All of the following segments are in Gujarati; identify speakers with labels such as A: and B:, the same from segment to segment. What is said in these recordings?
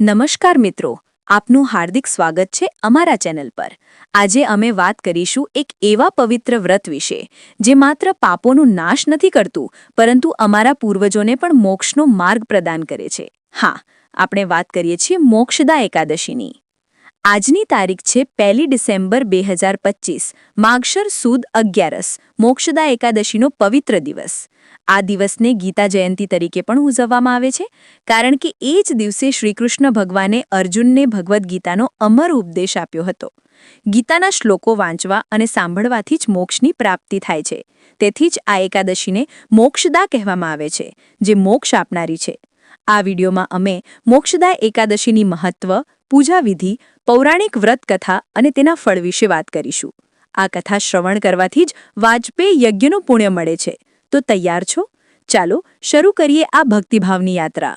A: નમસ્કાર મિત્રો, આપનું હાર્દિક સ્વાગત છે અમારા ચેનલ પર. આજે અમે વાત કરીશું એક એવા પવિત્ર વ્રત વિશે, જે માત્ર પાપોનું નાશ નથી કરતું, પરંતુ અમારા પૂર્વજોને પણ મોક્ષનો માર્ગ પ્રદાન કરે છે. હા, આપણે વાત કરીએ છીએ મોક્ષદા એકાદશીની. આજની તારીખ છે પહેલી ડિસેમ્બર બે હજાર પચીસ, માગશર સુદ અગિયારસ, મોક્ષદા એકાદશીનો પવિત્ર દિવસ. આ દિવસને ગીતા જયંતી તરીકે પણ ઉજવવામાં આવે છે, કારણ કે એ જ દિવસે શ્રીકૃષ્ણ ભગવાને અર્જુનને ભગવદ્ ગીતાનો અમર ઉપદેશ આપ્યો હતો. ગીતાના શ્લોકો વાંચવા અને સાંભળવાથી જ મોક્ષની પ્રાપ્તિ થાય છે. તેથી જ આ એકાદશીને મોક્ષદા કહેવામાં આવે છે, જે મોક્ષ આપનારી છે. આ વિડીયોમાં અમે મોક્ષદા એકાદશીની મહત્વ પૂજાવિધિ પૌરાણિક વ્રત કથા અને તેના ફળ વિશે વાત કરીશું. આ કથા શ્રવણ કરવાથી જ વાજપેયી યજ્ઞનું પુણ્ય મળે છે. તો તૈયાર છો? ચાલો શરૂ કરીએ આ ભક્તિભાવની યાત્રા.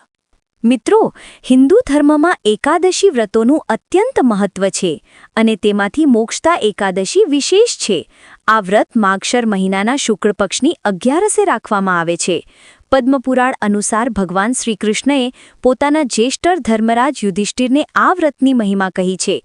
A: મિત્રો, હિન્દુ ધર્મમાં એકાદશી વ્રતોનું અત્યંત મહત્વ છે અને તેમાંથી મોક્ષતા એકાદશી વિશેષ છે. આ વ્રત માગશર મહિનાના શુક્લ પક્ષની અગિયારસે રાખવામાં આવે છે. પદ્મપુરાણ અનુસાર ભગવાન શ્રીકૃષ્ણએ પોતાના જ્યેષ્ઠર ધર્મરાજ યુધિષ્ઠિરને આ વ્રતની મહિમા કહી છે.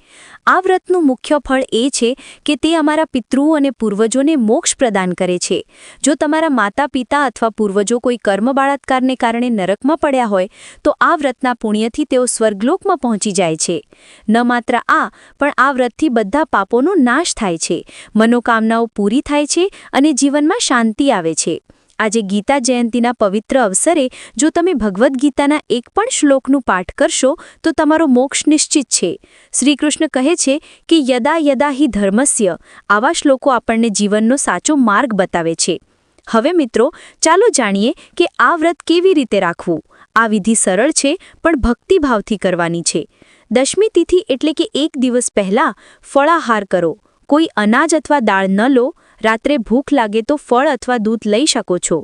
A: આ વ્રતનું મુખ્ય ફળ એ છે કે તે અમારા પિતૃઓ અને પૂર્વજોને મોક્ષ પ્રદાન કરે છે. જો તમારા માતા પિતા અથવા પૂર્વજો કોઈ કર્મ બાળાત્કારને કારણે નરકમાં પડ્યા હોય, તો આ વ્રતના પુણ્યથી તેઓ સ્વર્ગલોકમાં પહોંચી જાય છે. ન માત્ર આ, પણ આ વ્રતથી બધા પાપોનો નાશ થાય છે. મનોકામનાઓ પૂરી થાય છે અને જીવનમાં શાંતિ આવે છે. આજે ગીતા જયંતીના પવિત્ર અવસરે જો તમે ભગવદ્ ગીતાના એક પણ શ્લોકનું પાઠ કરશો, તો તમારો મોક્ષ નિશ્ચિત છે. શ્રીકૃષ્ણ કહે છે કે યદા યદા હિ ધર્મસ્ય, આવા શ્લોકો આપણને જીવનનો સાચો માર્ગ બતાવે છે. હવે મિત્રો, ચાલો જાણીએ કે આ વ્રત કેવી રીતે રાખવું. આ વિધિ સરળ છે, પણ ભક્તિભાવથી કરવાની છે. દશમી તિથિ એટલે કે એક દિવસ પહેલાં ફળાહાર કરો. કોઈ અનાજ અથવા દાળ ન લો રાત્રે ભૂખ લાગે તો ફળ અથવા દૂધ લઈ શકો છો.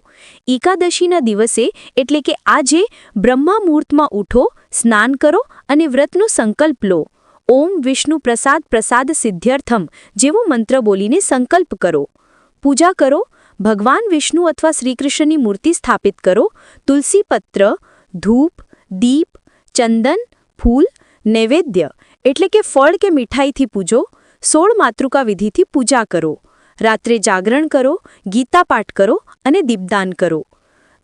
A: એકાદશીના દિવસે એટલે કે આજે બ્રહ્મા મુહૂર્તમાં ઉઠો, સ્નાન કરો અને વ્રતનો સંકલ્પ લો. ઓમ વિષ્ણુ પ્રસાદ પ્રસાદ સિદ્ધ્યર્થમ જેવો મંત્ર બોલીને સંકલ્પ કરો. પૂજા કરો, ભગવાન વિષ્ણુ અથવા શ્રીકૃષ્ણની મૂર્તિ સ્થાપિત કરો. તુલસી પત્ર, ધૂપ, દીપ, ચંદન, ફૂલ, નૈવેદ્ય એટલે કે ફળ કે મીઠાઈથી પૂજો. સોળ માતૃકા વિધિથી પૂજા કરો. રાત્રે જાગરણ કરો ગીતા પાઠ કરો અને દીપદાન કરો.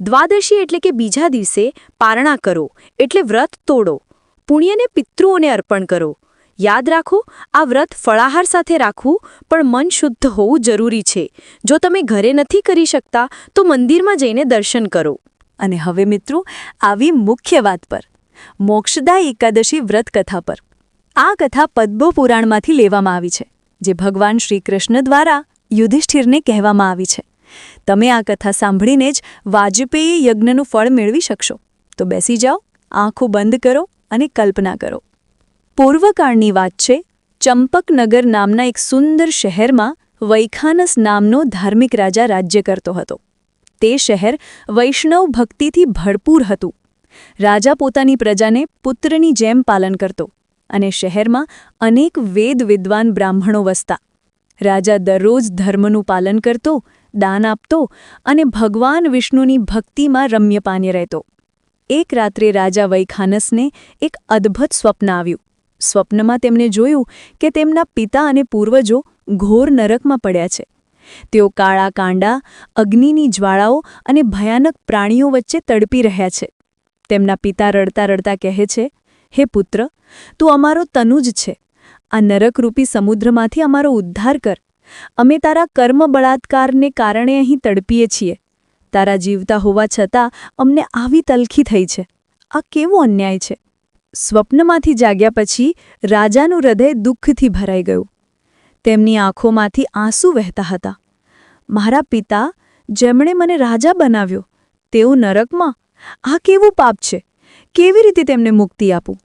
A: દ્વાદશી એટલે કે બીજા દિવસે પારણા કરો, એટલે વ્રત તોડો. પુણ્યને પિતૃઓને અર્પણ કરો. યાદ રાખો, આ વ્રત ફળાહાર સાથે રાખવું પણ મન શુદ્ધ હોવું જરૂરી છે. જો તમે ઘરે નથી કરી શકતા, તો મંદિરમાં જઈને દર્શન કરો. અને હવે મિત્રો, આવી મુખ્ય વાત પર. મોક્ષદા એકાદશી વ્રત કથા પર. આ કથા પદ્મો પુરાણમાંથી લેવામાં આવી છે, જે ભગવાન શ્રીકૃષ્ણ દ્વારા યુધિષ્ઠિરને કહેવામાં આવી છે. તમે આ કથા સાંભળીને જ વાજપેયી યજ્ઞનું ફળ મેળવી શકશો. તો બેસી જાઓ, આંખો બંધ કરો અને કલ્પના કરો. પૂર્વકાળની વાત છે, ચંપકનગર નામના એક સુંદર શહેરમાં વૈખાનસ નામનો ધાર્મિક રાજા રાજ્ય કરતો હતો. તે શહેર વૈષ્ણવ ભક્તિથી ભરપૂર હતું. રાજા પોતાની પ્રજાને પુત્રની જેમ પાલન કરતો અને શહેરમાં અનેક વેદ વિદ્વાન બ્રાહ્મણો વસતા. રાજા દરરોજ ધર્મનું પાલન કરતો, દાન આપતો અને ભગવાન વિષ્ણુની ભક્તિમાં રમ્યપાન્ય રહેતો. એક રાત્રે રાજા વૈખાનસને એક અદ્ભુત સ્વપ્ન આવ્યું. સ્વપ્નમાં તેમણે જોયું કે તેમના પિતા અને પૂર્વજો ઘોર નરકમાં પડ્યા છે. તેઓ કાળા કાંડા, અગ્નિની જ્વાળાઓ અને ભયાનક પ્રાણીઓ વચ્ચે તડપી રહ્યા છે. તેમના પિતા રડતા રડતા કહે છે, હે પુત્ર, તું અમારો તનુજ છે. આ નરકરૂપી સમુદ્રમાંથી અમારો ઉદ્ધાર કર. અમે તારા કર્મ બળાત્કારને કારણે અહીં તડપીએ છીએ. તારા જીવતા હોવા છતાં અમને આવી તલખી થઈ છે. આ કેવો અન્યાય છે? સ્વપ્નમાંથી જાગ્યા પછી રાજાનું હૃદય દુઃખથી ભરાઈ ગયું. તેમની આંખોમાંથી આંસુ વહેતા હતા. મારા પિતા, જેમણે મને રાજા બનાવ્યો, તેઓ નરકમાં? આ કેવું પાપ છે? કેવી રીતે તેમને મુક્તિ આપું?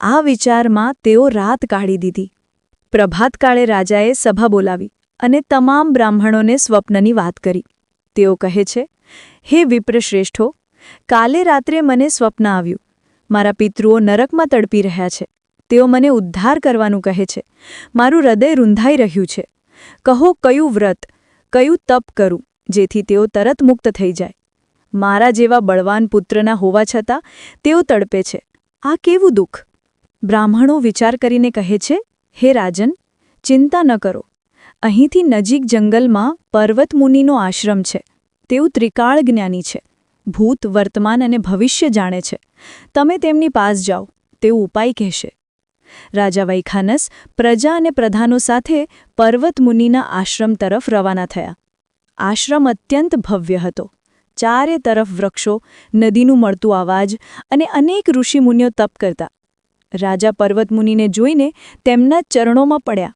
A: આ વિચારમાં તેઓ રાત કાઢી દીધી. પ્રભાતકાળે રાજાએ સભા બોલાવી અને તમામ બ્રાહ્મણોને સ્વપ્નની વાત કરી. તેઓ કહે છે, હે વિપ્રશ્રેષ્ઠો, કાલે રાત્રે મને સ્વપ્ન આવ્યું. મારા પિતૃઓ નરકમાં તડપી રહ્યા છે. તેઓ મને ઉદ્ધાર કરવાનું કહે છે. મારું હૃદય રૂંધાઈ રહ્યું છે. કહો કયું વ્રત, કયું તપ કરું, જેથી તેઓ તરત મુક્ત થઈ જાય. મારા જેવા બળવાન પુત્રના હોવા છતાં તેઓ તડપે છે. આ કેવું દુઃખ?
B: બ્રાહ્મણો વિચાર કરીને કહે છે, હે રાજન, ચિંતા ન કરો. અહીંથી નજીક જંગલમાં પર્વત મુનિનો આશ્રમ છે. તેઓ ત્રિકાળ જ્ઞાની છે. ભૂત, વર્તમાન અને ભવિષ્ય જાણે છે. તમે તેમની પાસ જાઓ. તેઓ ઉપાય કહેશે. રાજા વૈખાનસ પ્રજા અને પ્રધાનો સાથે પર્વતમુનિના આશ્રમ તરફ રવાના થયા. આશ્રમ અત્યંત ભવ્ય હતો. ચારે તરફ વૃક્ષો, નદીનું મળતું અવાજ અને અનેક ઋષિમુનિઓ તપ કરતા. રાજા પર્વતમુનિને જોઈને તેમના ચરણોમાં પડ્યા.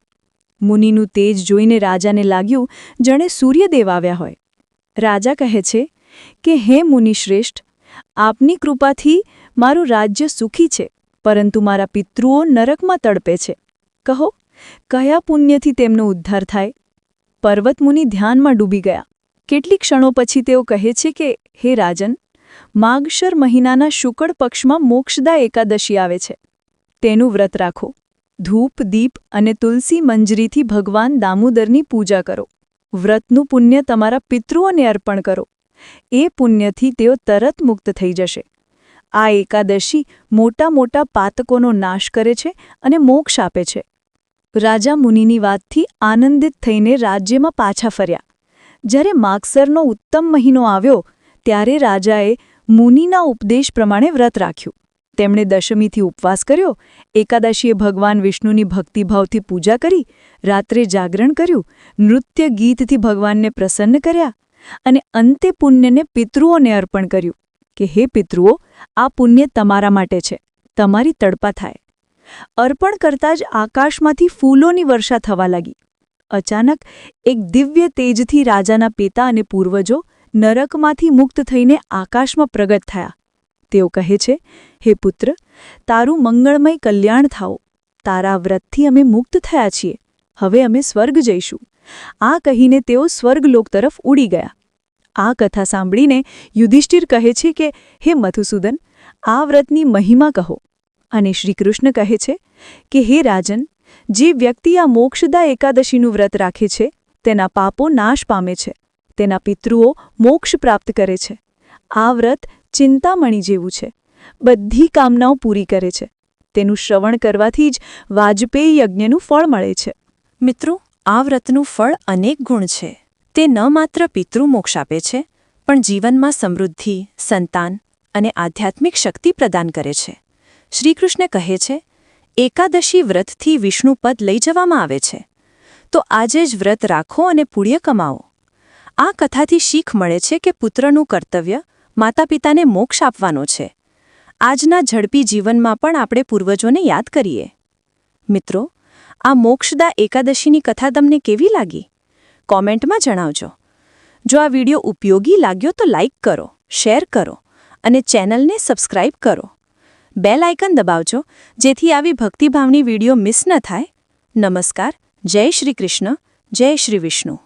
B: મુનિનું તેજ જોઈને રાજાને લાગ્યું, જાણે સૂર્યદેવ આવ્યા હોય. રાજા કહે છે કે, હે મુનિશ્રેષ્ઠ આપની કૃપાથી મારું રાજ્ય સુખી છે, પરંતુ મારા પિતૃઓ નરકમાં તડપે છે. કહો, કયા પુણ્યથી તેમનો ઉદ્ધાર થાય? પર્વતમુનિ ધ્યાનમાં ડૂબી ગયા. કેટલીક ક્ષણો પછી તેઓ કહે છે કે, હે રાજન, માગશર મહિનાના શુકળ પક્ષમાં મોક્ષદા એકાદશી આવે છે. તેનું વ્રત રાખો. ધૂપ, દીપ અને તુલસી મંજરીથી ભગવાન દામોદરની પૂજા કરો. વ્રતનું પુણ્ય તમારા પિતૃઓને અર્પણ કરો. એ પુણ્યથી તેઓ તરત મુક્ત થઈ જશે. આ એકાદશી મોટા મોટા પાતકોનો નાશ કરે છે અને મોક્ષ આપે છે. રાજા મુનિની વાતથી આનંદિત થઈને રાજ્યમાં પાછા ફર્યા. જ્યારે માગસરનો ઉત્તમ મહિનો આવ્યો, ત્યારે રાજાએ મુનિના ઉપદેશ પ્રમાણે વ્રત રાખ્યું. તેમણે દશમીથી ઉપવાસ કર્યો, એકાદશીએ ભગવાન વિષ્ણુની ભક્તિભાવથી પૂજા કરી, રાત્રે જાગરણ કર્યું, નૃત્ય ગીતથી ભગવાનને પ્રસન્ન કર્યા અને અંતે પુણ્યને પિતૃઓને અર્પણ કર્યું કે, હે પિતૃઓ, આ પુણ્ય તમારા માટે છે, તમારી તડપા થાય. અર્પણ કરતાં જ આકાશમાંથી ફૂલોની વર્ષા થવા લાગી. અચાનક એક દિવ્ય તેજથી રાજાના પિતા અને પૂર્વજો નરકમાંથી મુક્ત થઈને આકાશમાં પ્રગટ થયા. તેઓ કહે છે, હે પુત્ર, તારું મંગળમય કલ્યાણ થાઓ. તારા વ્રતથી અમે મુક્ત થયા છીએ. હવે અમે સ્વર્ગ જઈશું. આ કહીને તેઓ સ્વર્ગલોક તરફ ઉડી ગયા. આ કથા સાંભળીને યુધિષ્ઠિર કહે છે કે, હે મધુસૂદન, આ વ્રતની મહિમા કહો. અને શ્રીકૃષ્ણ કહે છે કે, હે રાજન, જે વ્યક્તિ આ મોક્ષદા એકાદશીનું વ્રત રાખે છે, તેના પાપો નાશ પામે છે. તેના પિતૃઓ મોક્ષ પ્રાપ્ત કરે છે. આ વ્રત ચિંતામણી જેવું છે. બધી કામનાઓ પૂરી કરે છે. તેનું શ્રવણ કરવાથી જ વાજપેયી યજ્ઞનું ફળ મળે છે.
A: મિત્રો, આ વ્રતનું ફળ અનેક ગુણ છે. તે ન માત્ર પિતૃમોક્ષ આપે છે, પણ જીવનમાં સમૃદ્ધિ, સંતાન અને આધ્યાત્મિક શક્તિ પ્રદાન કરે છે. શ્રીકૃષ્ણ કહે છે, એકાદશી વ્રતથી વિષ્ણુપદ લઈ જવામાં આવે છે. તો આજે જ વ્રત રાખો અને પુણ્ય કમાવો. આ કથાથી શીખ મળે છે કે પુત્રનું કર્તવ્ય માતા પિતાને મોક્ષ આપવાનો છે. આજના ઝડપી જીવનમાં પણ આપણે પૂર્વજોને યાદ કરીએ. મિત્રો, આ મોક્ષદા એકાદશીની કથા તમને કેવી લાગી? કોમેન્ટમાં જણાવજો. જો આ વિડિયો ઉપયોગી લાગ્યો તો લાઇક કરો, શેર કરો અને ચેનલને સબસ્ક્રાઇબ કરો. બેલ આઇકન દબાવજો, જેથી આવી ભક્તિભાવની વીડિયો મિસ ન થાય. નમસ્કાર, જય શ્રી કૃષ્ણ, જય શ્રી વિષ્ણુ.